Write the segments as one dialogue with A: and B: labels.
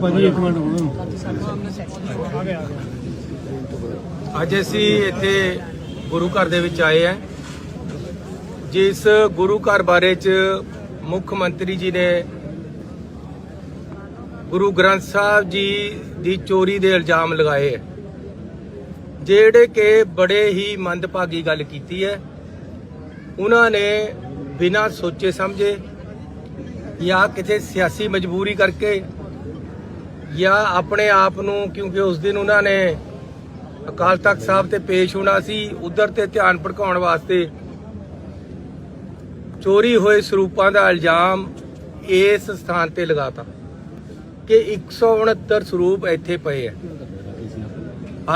A: ਭਾਜੀ, ਇੱਕ ਮਿੰਟ ਹੁਣ
B: ਅੱਜ ਅਸੀਂ ਇੱਥੇ ਗੁਰੂ ਘਰ ਦੇ ਵਿੱਚ ਆਏ ਹਾਂ। ਜਿਸ ਗੁਰੂ ਘਰ ਬਾਰੇ ਚ ਮੁੱਖ ਮੰਤਰੀ ਜੀ ਨੇ ਗੁਰੂ ਗ੍ਰੰਥ ਸਾਹਿਬ ਜੀ ਦੀ ਚੋਰੀ ਦੇ ਇਲਜ਼ਾਮ ਲਗਾਏ ਹੈ। ਜਿਹੜੇ ਕਿ ਬੜੇ ਹੀ ਮੰਦਭਾਗੀ ਗੱਲ ਕੀਤੀ ਹੈ। ਉਹਨਾਂ ਨੇ ਬਿਨਾਂ ਸੋਚੇ ਸਮਝੇ ਜਾਂ ਕਿਸੇ ਸਿਆਸੀ ਮਜਬੂਰੀ ਕਰਕੇ ਜਾਂ ਆਪਣੇ ਆਪ ਨੂੰ, ਕਿਉਂਕਿ ਉਸ ਦਿਨ ਉਹਨਾਂ ਨੇ ਅਕਾਲ ਤਖਤ ਸਾਹਿਬ ਤੇ ਪੇਸ਼ ਹੋਣਾ ਸੀ, ਉਧਰ ਤੇ ਧਿਆਨ ਭਟਕਾਉਣ ਵਾਸਤੇ ਚੋਰੀ ਹੋਏ ਸਰੂਪਾਂ ਦਾ ਇਲਜ਼ਾਮ ਇਸ ਸਥਾਨ ਤੇ ਲਗਾਤਾ ਕਿ 169 ਸਰੂਪ ਇੱਥੇ ਪਏ ਆ।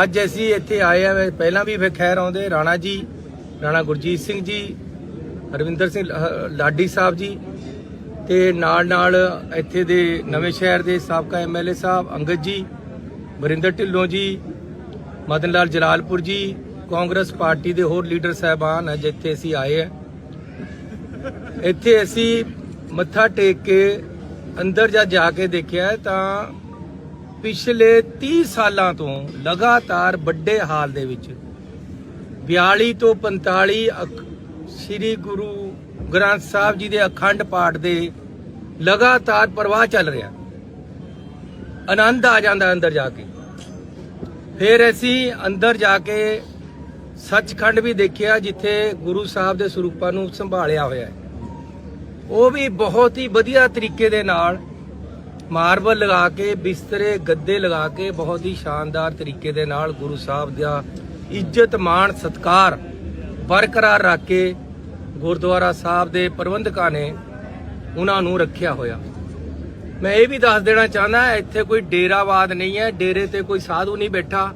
B: ਅੱਜ ਅਸੀਂ ਇੱਥੇ ਆਏ ਆ, ਪਹਿਲਾਂ ਵੀ ਫਿਰ ਖੈਰ ਆਉਂਦੇ, ਰਾਣਾ ਜੀ, ਰਾਣਾ ਗੁਰਜੀਤ ਸਿੰਘ ਜੀ, ਹਰਵਿੰਦਰ ਸਿੰਘ ਲਾਡੀ ਸਾਹਿਬ ਜੀ ਤੇ ਨਾਲ ਨਾਲ ਇੱਥੇ ਦੇ ਨਵੇਂ ਸ਼ਹਿਰ ਦੇ ਸਾਬਕਾ ਐਮਐਲਏ ਸਾਹਿਬ ਅੰਗਦ ਜੀ, ਵਰਿੰਦਰ ਢਿੱਲੋਂ ਜੀ, ਮਦਨ ਲਾਲ ਜਲਾਲਪੁਰ ਜੀ, ਕਾਂਗਰਸ ਪਾਰਟੀ ਦੇ ਹੋਰ ਲੀਡਰ ਸਾਹਿਬਾਨ ਅੱਜ ਇੱਥੇ ਅਸੀਂ ਆਏ ਆ। ਇੱਥੇ ਅਸੀਂ ਮੱਥਾ ਟੇਕ ਕੇ ਅੰਦਰ ਜਾ ਜਾ ਕੇ ਦੇਖਿਆ ਤਾਂ ਪਿਛਲੇ 30 ਸਾਲਾਂ ਤੋਂ ਲਗਾਤਾਰ ਵੱਡੇ ਹਾਲ ਦੇ ਵਿੱਚ 42 ਤੋਂ 45 ਅਖ- ਸ੍ਰੀ ਗੁਰੂ ਗ੍ਰੰਥ ਸਾਹਿਬ ਜੀ ਦੇ ਅਖੰਡ ਪਾਠ ਦੇ ਲਗਾਤਾਰ ਪ੍ਰਵਾਹ ਚੱਲ ਰਿਹਾ। ਆਨੰਦ ਆ ਜਾਂਦਾ ਅੰਦਰ ਜਾ ਕੇ। ਫਿਰ ਅਸੀਂ ਅੰਦਰ ਜਾ ਕੇ ਸੱਚਖੰਡ ਵੀ ਦੇਖਿਆ, ਜਿੱਥੇ ਗੁਰੂ ਸਾਹਿਬ ਦੇ ਸਰੂਪਾਂ ਨੂੰ ਸੰਭਾਲਿਆ ਹੋਇਆ ਹੈ। ਉਹ ਵੀ ਬਹੁਤ ਹੀ ਵਧੀਆ ਤਰੀਕੇ ਦੇ ਨਾਲ ਮਾਰਬਲ ਲਗਾ ਕੇ, ਬਿਸਤਰੇ, ਗੱਦੇ ਲਗਾ ਕੇ, ਬਹੁਤ ਹੀ ਸ਼ਾਨਦਾਰ ਤਰੀਕੇ ਦੇ ਨਾਲ ਗੁਰੂ ਸਾਹਿਬ ਦਾ ਇੱਜ਼ਤ, ਮਾਣ, ਸਤਕਾਰ ਬਰਕਰਾਰ ਰੱਖ ਕੇ ਗੁਰਦੁਆਰਾ ਸਾਹਿਬ ਦੇ ਪ੍ਰਬੰਧਕਾਂ ਨੇ ਉਹਨਾਂ ਨੂੰ ਰੱਖਿਆ ਹੋਇਆ। ਮੈਂ ਇਹ ਵੀ ਦੱਸ ਦੇਣਾ ਚਾਹੁੰਦਾ, ਇੱਥੇ ਕੋਈ ਡੇਰਾਵਾਦ ਨਹੀਂ ਹੈ, ਡੇਰੇ ਤੇ ਕੋਈ ਸਾਧੂ ਨਹੀਂ ਬੈਠਾ।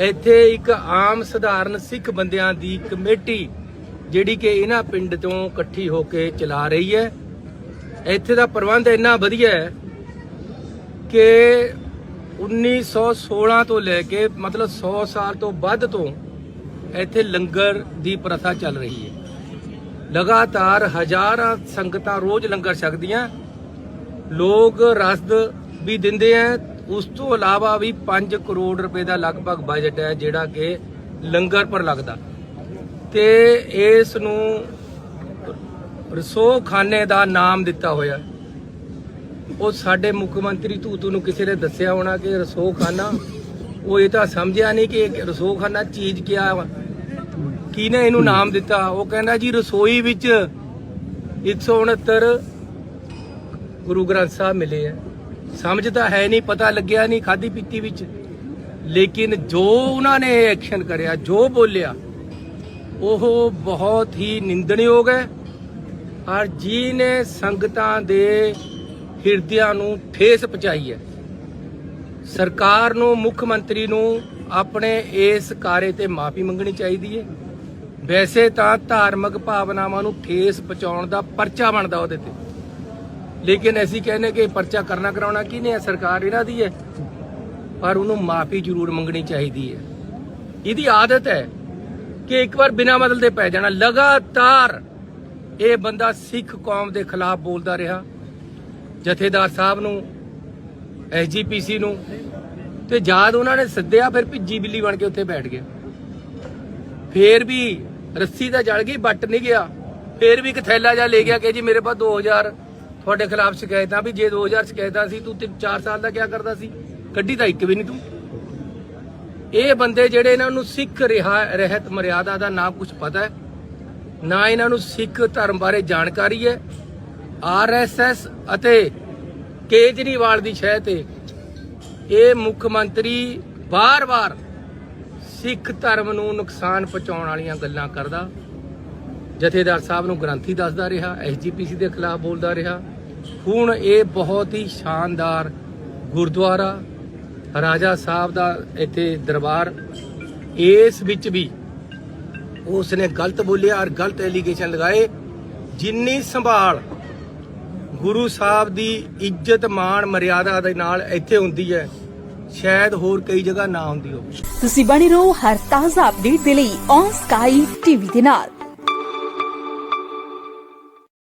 B: ਇੱਥੇ ਇੱਕ ਆਮ ਸਧਾਰਨ ਸਿੱਖ ਬੰਦਿਆਂ ਦੀ ਕਮੇਟੀ, ਜਿਹੜੀ ਕਿ ਇਹਨਾਂ ਪਿੰਡ ਤੋਂ ਇਕੱਠੀ ਹੋ ਕੇ ਚਲਾ ਰਹੀ ਹੈ। ਇੱਥੇ ਦਾ ਪ੍ਰਬੰਧ ਇੰਨਾ ਵਧੀਆ ਹੈ ਕਿ 1916 ਤੋਂ ਲੈ ਕੇ, ਮਤਲਬ 100 ਸਾਲ ਤੋਂ ਵੱਧ ਤੋਂ ਇੱਥੇ ਲੰਗਰ ਦੀ ਪ੍ਰਥਾ ਚੱਲ ਰਹੀ ਹੈ। ਲਗਾਤਾਰ ਹਜ਼ਾਰਾਂ ਸੰਗਤਾਂ ਰੋਜ਼ ਲੰਗਰ ਛਕਦੀਆਂ। ਲੋਕ ਰਸਦ ਵੀ ਦਿੰਦੇ ਆ ਉਸ ਤੋਂ ਇਲਾਵਾ ਵੀ 5 ਕਰੋੜ ਰੁਪਏ ਦਾ ਲਗਭਗ ਬਜਟ ਹੈ ਜਿਹੜਾ ਕਿ ਲੰਗਰ ਪਰ ਲੱਗਦਾ। ਤੇ ਇਸ ਨੂੰ ਰਸੋਖਾਨੇ ਦਾ ਨਾਮ ਦਿੱਤਾ ਹੋਇਆ। ਉਹ ਸਾਡੇ ਮੁੱਖ ਮੰਤਰੀ ਧੂਤੂ ਨੂੰ ਕਿਸੇ ਨੇ ਦੱਸਿਆ ਹੋਣਾ ਕਿ ਰਸੋਖਾਨਾ, ਉਹ ਇਹ ਤਾਂ ਸਮਝਿਆ ਨਹੀਂ ਕਿ ਰਸੋਖਾਨਾ ਚੀਜ਼ ਕਿਆ ਵਾ ਕਿਹਨੇ ਇਹਨੂੰ ਨਾਮ ਦਿੱਤਾ? ਉਹ ਕਹਿੰਦਾ ਜੀ, ਰਸੋਈ ਵਿੱਚ 169 ਗੁਰੂ ਗ੍ਰੰਥ ਸਾਹਿਬ ਮਿਲੇ ਆ। ਸਮਝ ਤਾਂ ਹੈ ਨਹੀਂ, ਪਤਾ ਲੱਗਿਆ ਨਹੀਂ ਖਾਦੀ ਪੀਤੀ ਵਿੱਚ। ਲੇਕਿਨ ਜੋ ਉਹਨਾਂ ਨੇ ਐਕਸ਼ਨ ਕਰਿਆ, ਜੋ ਬੋਲਿਆ, ਉਹ ਬਹੁਤ ਹੀ ਨਿੰਦਣਯੋਗ ਹੈ। ਔਰ ਜੀ ਨੇ ਸੰਗਤਾਂ ਦੇ ਹਿਰਦਿਆਂ ਨੂੰ ਠੇਸ ਪਹੁੰਚਾਈ ਹੈ। ਸਰਕਾਰ ਨੂੰ, ਮੁੱਖ ਮੰਤਰੀ ਨੂੰ ਆਪਣੇ ਇਸ ਕਾਰੇ ਤੇ ਮਾਫੀ ਮੰਗਣੀ ਚਾਹੀਦੀ ਹੈ। ਵੈਸੇ ਤਾਂ ਧਾਰਮਿਕ ਭਾਵਨਾਵਾਂ ਨੂੰ ਠੇਸ ਪਹੁੰਚਾਉਣ ਦਾ ਪਰਚਾ ਬਣਦਾ ਉਹਦੇ ਤੇ। ਲੇਕਿਨ ਅਸੀਂ ਕਹਿੰਦੇ ਕਿ ਪਰਚਾ ਕਰਨਾ ਕਰਾਉਣਾ ਕੀ ਨਹੀਂ ਹੈ ਸਰਕਾਰ ਇਹਨਾਂ ਦੀ ਹੈ। ਪਰ ਉਹਨੂੰ ਮਾਫੀ ਜ਼ਰੂਰ ਮੰਗਣੀ ਚਾਹੀਦੀ ਹੈ। ਇਹਦੀ ਆਦਤ ਹੈ ਕਿ ਇੱਕ ਵਾਰ ਬਿਨਾਂ ਬਦਲਦੇ ਪੈ ਜਾਣਾ। ਲਗਾਤਾਰ ਇਹ ਬੰਦਾ ਸਿੱਖ ਕੌਮ ਦੇ ਖਿਲਾਫ ਬੋਲਦਾ ਰਿਹਾ। ਜਥੇਦਾਰ ਸਾਹਿਬ ਨੂੰ ਐਸਜੀਪੀਸੀ ਨੂੰ ਤੇ ਜਦ ਉਹਨਾਂ ਨੇ ਸੱਦਿਆ, ਫਿਰ ਭਿੱਜੀ ਬਿੱਲੀ ਬਣ ਕੇ ਉੱਥੇ ਬੈਠ ਗਿਆ। ਫੇਰ ਵੀ ਰੱਸੀ ਤਾਂ ਜਲ ਗਈ ਬੱਟ ਨਹੀਂ ਗਿਆ। ਫੇਰ ਵੀ ਇੱਕ ਥੈਲਾ ਜਾ ਲੈ ਗਿਆ ਕਿ ਜੀ ਮੇਰੇ ਪਾਸ 2000 ਤੁਹਾਡੇ ਖਿਲਾਫ ਸ਼ਿਕਾਇਤਾਂ ਵੀ ਜੇ 2000 ਸ਼ਿਕਾਇਤਾਂ ਸੀ, ਤੂੰ 4 ਸਾਲ ਦਾ ਕੀ ਕਰਦਾ ਸੀ? ਕੱਢੀ ਤਾਂ ਇੱਕ ਵੀ ਨਹੀਂ ਤੂੰ। ਇਹ ਬੰਦੇ ਜਿਹੜੇ ਇਹਨਾਂ ਨੂੰ ਸਿੱਖ ਰਿਹਾ, ਰਹਿਤ ਮਰਿਆਦਾ ਦਾ ਨਾ ਕੁਝ ਪਤਾ ਹੈ, ਨਾ ਇਹਨਾਂ ਨੂੰ ਸਿੱਖ ਧਰਮ ਬਾਰੇ ਜਾਣਕਾਰੀ ਹੈ। ਆਰਐਸਐਸ ਅਤੇ ਕੇਜਰੀਵਾਲ ਦੀ ਸ਼ਹਿ ਤੇ ਇਹ ਮੁੱਖ ਮੰਤਰੀ ਬਾਰ-ਬਾਰ ਸਿੱਖ ਧਰਮ ਨੂੰ ਨੁਕਸਾਨ ਪਹੁੰਚਾਉਣ ਵਾਲੀਆਂ ਗੱਲਾਂ ਕਰਦਾ। ਜਥੇਦਾਰ ਸਾਹਿਬ ਨੂੰ ਗ੍ਰੰਥੀ ਦੱਸਦਾ ਰਿਹਾ ਐਸਜੀਪੀਸੀ ਦੇ ਖਿਲਾਫ ਬੋਲਦਾ ਰਿਹਾ। ਹੁਣ ਇਹ ਬਹੁਤ ਹੀ ਸ਼ਾਨਦਾਰ ਗੁਰਦੁਆਰਾ, ਰਾਜਾ ਸਾਹਿਬ ਦਾ ਇੱਥੇ ਦਰਬਾਰ, ਇਸ ਵਿੱਚ ਵੀ ਉਸ ਨੇ ਗਲਤ ਬੋਲਿਆ ਔਰ ਗਲਤ ਐਲੀਗੇਸ਼ਨ ਲਗਾਏ। ਜਿੰਨੀ ਸੰਭਾਲ ਗੁਰੂ ਸਾਹਿਬ ਦੀ ਇੱਜ਼ਤ, ਮਾਣ, ਮਰਿਆਦਾ ਦੇ ਨਾਲ ਇੱਥੇ ਹੁੰਦੀ ਹੈ ਸ਼ਾਇਦ ਹੋਰ ਕਈ ਜਗ੍ਹਾ ਨਾ ਹੁੰਦੀ ਹੋਵੇ।
C: ਤੁਸੀਂ ਬਣੇ ਰਹੋ ਹਰ ਤਾਜ਼ਾ ਅਪਡੇਟ ਦੇ ਲਈ ਔਨ ਸਕਾਈ ਟੀਵੀ ਦੇ ਨਾਲ।